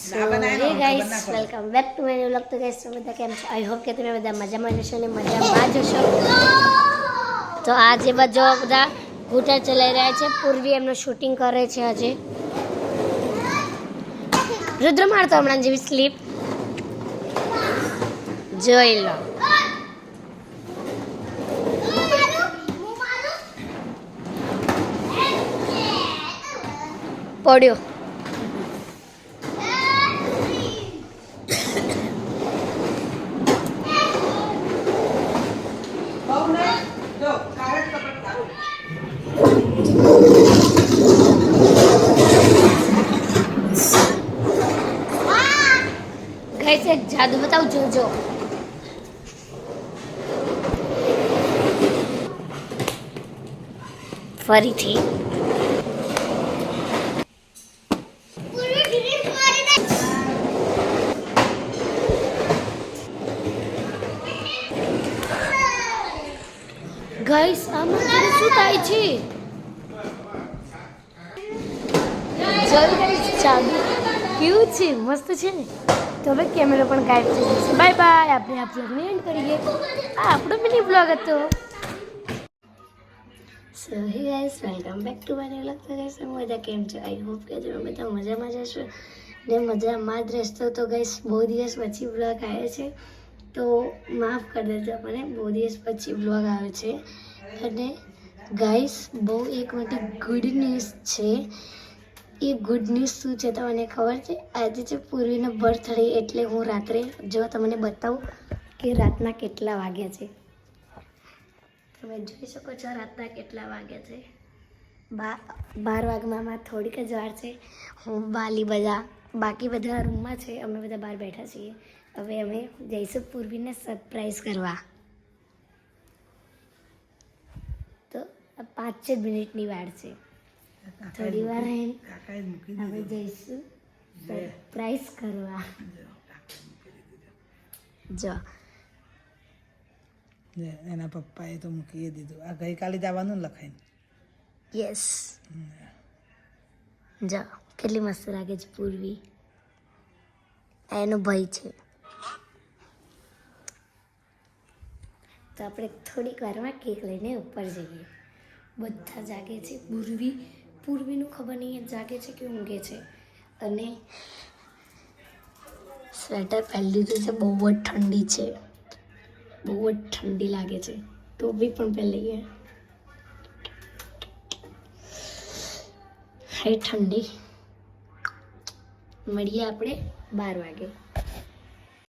Guys. Welcome back to my vlog તો guys તમે બધા કેમ છો? આઈ હોપ કે તમે બધા મજામાં જશો ને મજામાં જ તો આજે બધો બધા ઘૂંટર ચલાવી રહ્યા છે. પૂર્વી એમનું શૂટિંગ કરે છે આજે. રુદ્ર મારતો હમણાં જેવી સ્લીપ જોઈ લો. પડ્યો બહુ નહીં. જો, તારે જ કપડાં તારું. એક જાદુ બતાવું, જોજો. ફરીથી. ગાઈસ આમાં શું થાય છે? જોઈ ગાઈસ જાદુ કેવું છે? મસ્ત છે ને? તો હવે કેમેરો પણ ગાયબ થઈ જશે બાય બાય આપણે આ બ્લોગને એન્ડ કરીએ. આ આપણો મિની બ્લોગ હતો. So hey guys welcome back to my vlog તો ગાઈસ તમે બધા કેમ છો? આઈ હોપ કે તમે બધા મજામાં જ હશો. ને મજામાં જ રહેશો. તો ગાઈસ બહુ દિવસ પછી બ્લોગ આવે છે. તો માફ કરી દેજો મને, બહુ દિવસ પછી બ્લોગ આવે છે. અને ગાઈસ બહુ એક મોટી ગુડ ન્યૂઝ છે. એ ગુડ ન્યૂઝ શું છે તમને ખબર છે? આજે છે પૂર્વીનો બર્થડે એટલે હું રાત્રે, જો તમને બતાવું કે રાતના કેટલા વાગ્યા છે. તમે જોઈ શકો છો રાતના કેટલા વાગ્યા છે. બા, બાર વાગવામાં થોડીક જ વાર છે. હું બાલી બધા, બાકી બધા રૂમમાં છે, અમે બધા બહાર બેઠા છીએ. હવે અમે જઈશું પૂર્વીને સરપ્રાઈઝ કરવા. તો પાંચ જ મિનિટની વાર છે. થોડી વાર આપણે જઈશું. સરપ્રાઈઝ કરવા. જો એના પપ્પાએ તો મૂકી દીધું. આ ગઈકાલે જવાનું લખાય યસ જો કેટલી મસ્ત લાગે છે પૂર્વી. એનો ભાઈ છે. તો આપણે થોડીક વારમાં કેક લઈને ઉપર જઈએ. બધા જાગે છે પૂર્વી. પૂર્વીનું ખબર નહીં જાગે છે કે ઊંઘે છે. અને સ્વેટર પહેરી લીધું છે, બહુ જ ઠંડી છે. બહુ જ ઠંડી લાગે છે. ટોપી પણ પહેરી હાય, ઠંડી. મળીએ આપણે બાર વાગે.